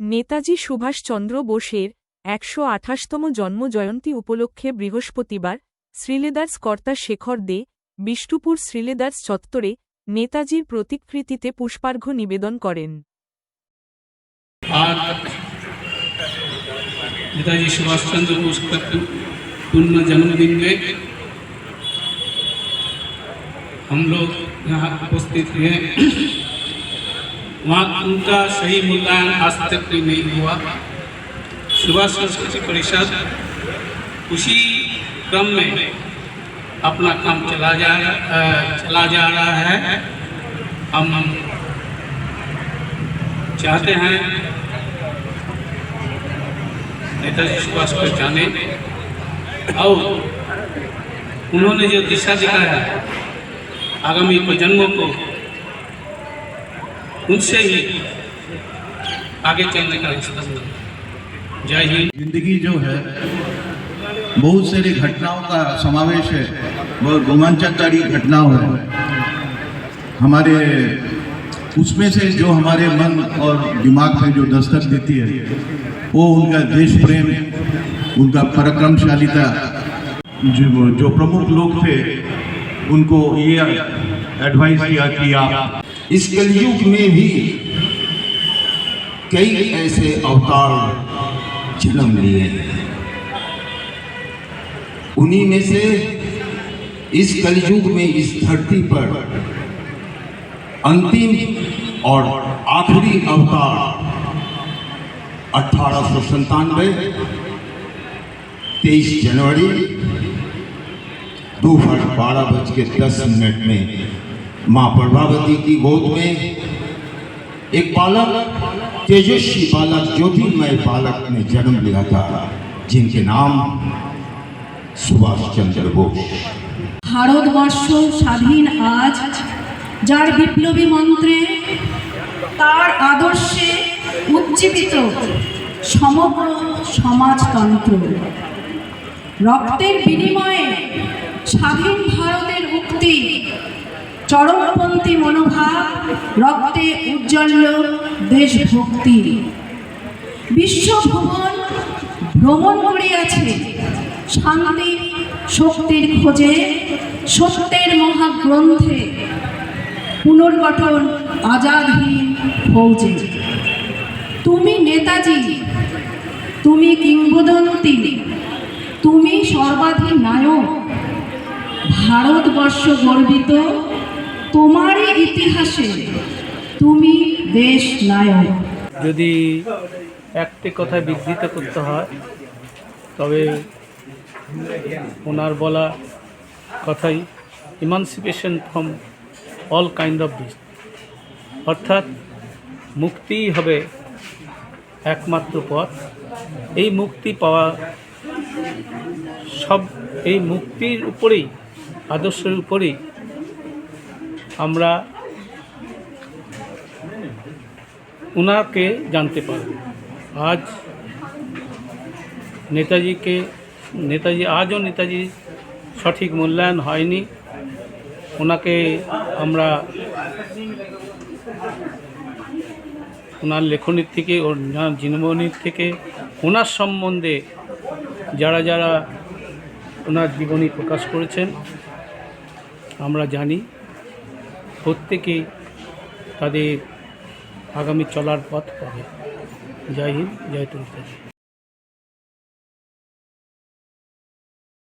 নেতাজি সুভাষচন্দ্র বোসের একশো আঠাশতম জন্মজয়ন্তী উপলক্ষে বৃহস্পতিবার শ্রীলেদার্স কর্তা শেখর দে বিষ্ণুপুর শ্রীলেদার্স চত্বরে নেতাজির প্রতিকৃতিতে পুষ্পার্ঘ্য নিবেদন করেন आज नेताजी सुभाष चंद्र बोस का पूर्ण जन्मदिन में हम लोग यहाँ उपस्थित हैं वहाँ उनका सही मूल्यांकन आज तक भी नहीं हुआ। सुभाष संस्कृति परिषद, उसी क्रम में अपना काम चला जा चला जा रहा है। हम चाहते हैं नेताजी सुभाष को जाने। और उन्होंने जो दिशा दिखाया, आगामी प्रजन्मों को उनसे ही आगे चलने का रास्ता जय हिंद। ज़िंदगी जो है, बहुत सारी घटनाओं का समावेश है बहुत रोमांचकारी घटनाओं है। हमारे, उसमें से जो हमारे मन और दिमाग में जो दस्तक देती है, वो उनका देश प्रेम उनका पराक्रमशालिता, जो जो प्रमुख लोग थे, उनको ये एडवाइस किया कि आप इस कलयुग में भी कई ऐसे अवतार जन्म लिए उन्हीं में से इस कलयुग में इस धरती पर अंतिम और आखिरी अवतार अठारह सौ संतानवे, तेईस जनवरी दोपहर बारह बज के दस मिनट में माँ प्रभावती की गोद में एक बालक तेजस्वी बालक ज्योतिर्मय बालक ने जन्म लिया था जिनके नाम सुभाष चंद्र बोस ভারতবর্ষ স্বাধীন আজ যার বিপ্লবী মন্ত্রে তার আদর্শে উজ্জীবিত সমগ্র সমাজতন্ত্র রক্তের বিনিময়ে স্বাধীন ভারতের মুক্তি চরমপন্থী মনোভাব, রক্তে উজ্জ্বল্য দেশভক্তি। বিশ্বভুবন ভ্রমণ করিয়াছে শান্তি, শক্তির খোঁজে, সত্যের মহাগ্রন্থে। পুনর্গঠন আজাদহীন ফৌজে। তুমি নেতাজি, তুমি কিংবদন্তি, তুমি সর্বাধিনায়ক। ভারতবর্ষ গর্বিত তোমারই ইতিহাসে তুমি দেশ নায়ক। যদি একটি কথায় বিধৃত করতে হয়, তবে ওনার বলা কথাই emancipation from all kind of this অর্থাৎ মুক্তিই হবে একমাত্র পথ। এই মুক্তি পাওয়া সব, এই মুক্তির উপরেই, আদর্শের উপরেই আমরা ওনাকে জানতে পারব। আজ নেতাজিকে, নেতাজি, আজও নেতাজি সঠিক মূল্যায়ন হয়নি। ওনাকে আমরা ওনার লেখনীর থেকে ওনার জীবনীর থেকে ওনার সম্বন্ধে যারা যারা ওনার জীবনী প্রকাশ করেছেন, আমরা জানি। প্রত্যেকেই তাদের আগামী চলার পথ পাবে। জয় হিন্দ জয় তুলসী।